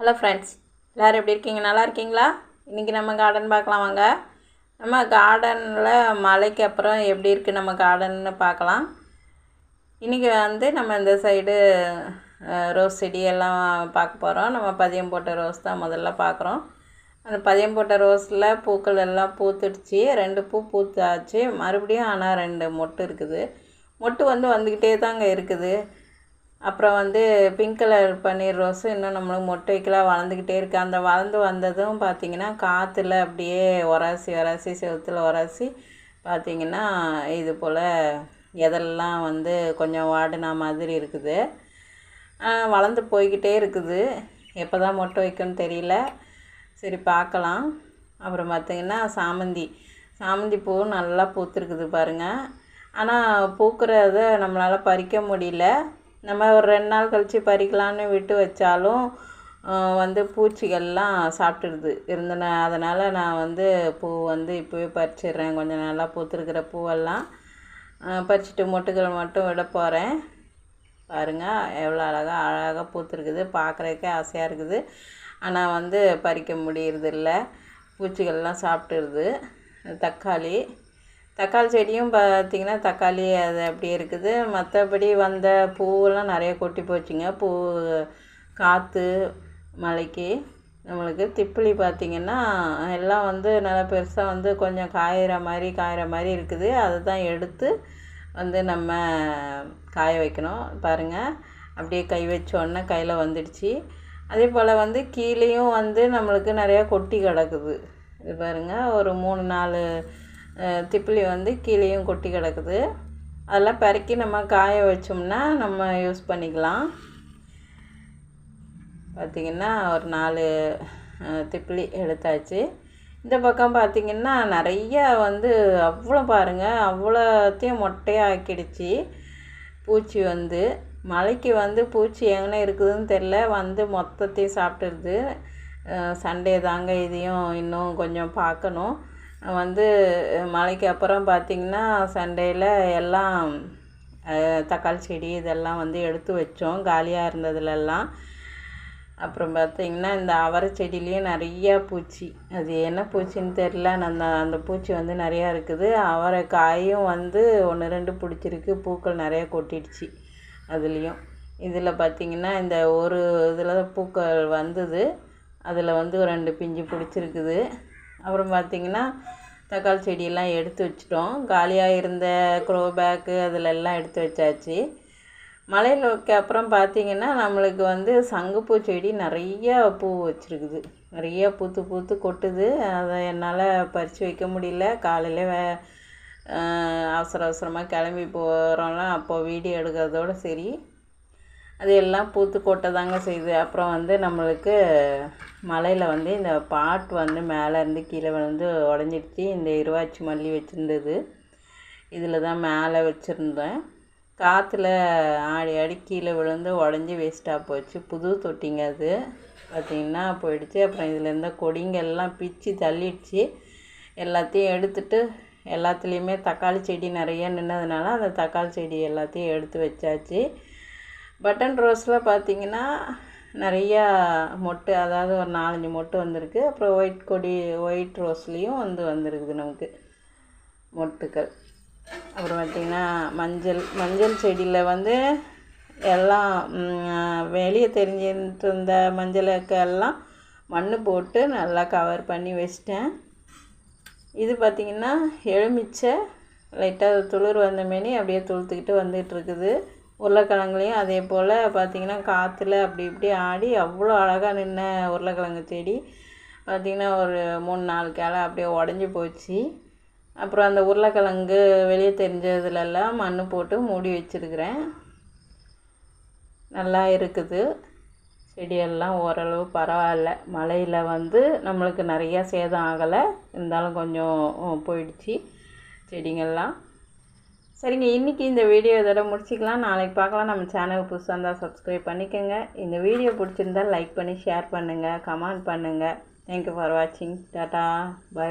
Hello friends எல்லோரும் எப்படி இருக்கீங்க? நல்லா இருக்கீங்களா? இன்றைக்கி நம்ம கார்டன் பார்க்கலாம் வாங்க. நம்ம கார்டனில் மழைக்கு அப்புறம் எப்படி இருக்குது நம்ம கார்டன்னு பார்க்கலாம். இன்றைக்கி வந்து நம்ம இந்த சைடு ரோஸ் செடி எல்லாம் பார்க்க போகிறோம் நம்ம பதியம் போட்ட ரோஸ் தான் முதல்ல பார்க்குறோம். அந்த பதியம் போட்ட ரோஸில் பூக்கள் எல்லாம் பூத்துடுச்சு. ரெண்டு பூ பூத்தாச்சு. மறுபடியும் ஆனால் ரெண்டு மொட்டு இருக்குது. மொட்டு வந்து வந்துக்கிட்டே தாங்க இருக்குது. அப்புறம் வந்து பிங்க் கலர் பன்னீர் ரோஸும் இன்னும் நம்மளுக்கு மொட்டை வைக்கலாம் வளர்ந்துக்கிட்டே இருக்குது அந்த வளர்ந்து வந்ததும் பார்த்திங்கன்னா காற்றுல அப்படியே உராசி உராசி செவத்தில் உராசி பார்த்திங்கன்னா இது போல் எதெல்லாம் வந்து கொஞ்சம் வாடினா மாதிரி இருக்குது. வளர்ந்து போய்கிட்டே இருக்குது. எப்போ தான் மொட்டை வைக்கணும்னு தெரியல. சரி பார்க்கலாம் அப்புறம் பார்த்திங்கன்னா சாமந்தி. சாமந்தி பூ நல்லா பூத்துருக்குது பாருங்கள் ஆனால் பூக்கிறத நம்மளால் பறிக்க முடியல. நம்ம ஒரு ரெண்டு நாள் கழித்து பறிக்கலான்னு விட்டு வச்சாலும் வந்து பூச்சிகள்லாம் சாப்பிட்டுடுது. இருந்தன அதனால் நான் வந்து பூ வந்து இப்போவே பறிச்சிடுறேன். கொஞ்சம் நல்லா பூத்துருக்கிற பூவெல்லாம் பறிச்சிட்டு மொட்டுகள் மட்டும் விட போகிறேன் பாருங்கள் எவ்வளோ அழகாக அழகாக பூத்துருக்குது. பார்க்குறதுக்கே ஆசையாக இருக்குது. ஆனால் வந்து பறிக்க முடியறதில்ல. பூச்சிகள்லாம் சாப்பிட்டுருது தக்காளி தக்காளி செடியும் பார்த்திங்கன்னா தக்காளி அது அப்படியே இருக்குது. மற்றபடி வந்த பூவெல்லாம் நிறைய கொட்டி போச்சுங்க. பூ காற்று மழைக்கு நம்மளுக்கு திப்பிலி பார்த்திங்கன்னா எல்லாம் வந்து நல்லா பெருசாக வந்து கொஞ்சம் காயிற மாதிரி காயிற மாதிரி இருக்குது. அதை தான் எடுத்து வந்து நம்ம காய வைக்கணும். பாருங்கள் அப்படியே கை வச்சோடனே கையில் வந்துடுச்சு. அதே போல் வந்து கீழேயும் வந்து நம்மளுக்கு நிறையா கொட்டி கிடக்குது. இது பாருங்கள் ஒரு மூணு நாலு திப்பிலி வந்து கீழேயும் கொட்டி கிடக்குது. அதெல்லாம் பெருக்கி நம்ம காய வச்சோம்னா நம்ம யூஸ் பண்ணிக்கலாம். பார்த்திங்கன்னா ஒரு நாலு திப்பிலி எடுத்தாச்சு. இந்த பக்கம் பார்த்திங்கன்னா நிறைய வந்து அவ்வளோ பாருங்கள் அவ்வளோத்தையும் மொட்டையாக ஆக்கிடுச்சு பூச்சி வந்து மலைக்கு வந்து பூச்சி எங்கே இருக்குதுன்னு தெரில வந்து மொத்தத்தையும் சாப்பிட்டுருது. சண்டே தாங்க இதையும் இன்னும் கொஞ்சம் பார்க்கணும். வந்து மழைக்கு அப்புறம் பார்த்திங்கன்னா சண்டேயில் எல்லாம் தக்காளி செடி இதெல்லாம் வந்து எடுத்து வச்சோம். காலியாக இருந்ததுலெல்லாம். அப்புறம் பார்த்திங்கன்னா இந்த அவரை செடியிலையும் நிறையா பூச்சி. அது என்ன பூச்சின்னு தெரில அந்த அந்த பூச்சி வந்து நிறையா இருக்குது. அவரை காயும் வந்து ஒன்று ரெண்டு பிடிச்சிருக்கு. பூக்கள் நிறையா கொட்டிடுச்சு அதுலேயும். இதில் பார்த்திங்கன்னா இந்த ஒரு இதில் பூக்கள் வந்தது. அதில் வந்து ரெண்டு பிஞ்சு பிடிச்சிருக்குது. அப்புறம் பார்த்திங்கன்னா தக்காளி செடியெல்லாம் எடுத்து வச்சிட்டோம். காலியாக இருந்த க்ரோ பேக்கு அதில் எல்லாம் எடுத்து வச்சாச்சு. மழைக்கு அப்புறம் பார்த்திங்கன்னா நம்மளுக்கு வந்து சங்குப்பூ செடி நிறைய பூ வச்சுருக்குது. நிறைய பூத்து பூத்து கொட்டுது. அதை என்னால் பறித்து வைக்க முடியல. காலையில் வே அவசர அவசரமாக கிளம்பி போகிறோம்லாம் அப்போது வீடியோ எடுக்கிறதோடு சரி. அது எல்லாம் பூத்து கொட்ட தாங்க செய்யுது. அப்புறம் வந்து நம்மளுக்கு மலையில் வந்து இந்த பாட் வந்து மேலேருந்து கீழே வந்து உடஞ்சிடுச்சு. இந்த இருவாச்சி மல்லி வச்சுருந்தது. இதில் தான் மேலே வச்சுருந்தேன். காற்றுல ஆடி ஆடி கீழே விழுந்து உடஞ்சி வேஸ்ட்டாக போச்சு. புது தொட்டிங்க அது. பார்த்திங்கன்னா போயிடுச்சு. அப்புறம் இதில் இருந்த கொடிங்கெல்லாம் பிச்சு தள்ளிடுச்சு. எல்லாத்தையும் எடுத்துட்டு எல்லாத்துலேயுமே தக்காளி செடி நிறைய நின்னதுனால அந்த தக்காளி செடி எல்லாத்தையும் எடுத்து வச்சாச்சு. பட்டன் ரோஸில் பார்த்திங்கன்னா நிறையா மொட்டு அதாவது ஒரு நாலஞ்சு மொட்டு வந்திருக்கு. அப்புறம் ஒயிட் கொடி ஒயிட் ரோஸ்லேயும் வந்து வந்திருக்குது நமக்கு மொட்டுக்கள். அப்புறம் பார்த்திங்கன்னா மஞ்சள் மஞ்சள் செடியில் வந்து எல்லாம் வெளியே தெரிஞ்சுட்டு இருந்த மஞ்சளுக்கு எல்லாம் மண் போட்டு நல்லா கவர் பண்ணி வச்சிட்டேன். இது பார்த்திங்கன்னா எலுமிச்சை லைட்டாக துளிர் வந்த மாரி அப்படியே துளுத்துக்கிட்டு வந்துகிட்ருக்குது உருளைக்கிழங்குலையும் அதே போல் பார்த்திங்கன்னா காற்றுல அப்படி இப்படி ஆடி அவ்வளோ அழகாக நின்ன உருளைக்கிழங்கு செடி. பார்த்திங்கன்னா ஒரு மூணு நாலு கிளை அப்படியே உடஞ்சி போச்சு. அப்புறம் அந்த உருளைக்கிழங்கு வெளியே தெரிஞ்சதுலெல்லாம் மண் போட்டு மூடி வச்சுருக்கிறேன். நல்லா இருக்குது. செடியெல்லாம் ஓரளவு பரவாயில்ல. மழையில் வந்து நம்மளுக்கு நிறையா சேதம் ஆகலை. இருந்தாலும் கொஞ்சம் போயிடுச்சு செடிங்கள்லாம். சரிங்க இன்றைக்கி இந்த வீடியோ இதோட முடிச்சிக்கலாம். நாளைக்கு பார்க்கலாம். நம்ம சேனலுக்கு புதுசாக இருந்தால் சப்ஸ்கிரைப் பண்ணிக்கோங்க. இந்த வீடியோ பிடிச்சிருந்தால் லைக் பண்ணி ஷேர் பண்ணுங்கள் கமெண்ட் பண்ணுங்கள் தேங்க்யூ ஃபார் வாட்சிங் டாட்டா பாய்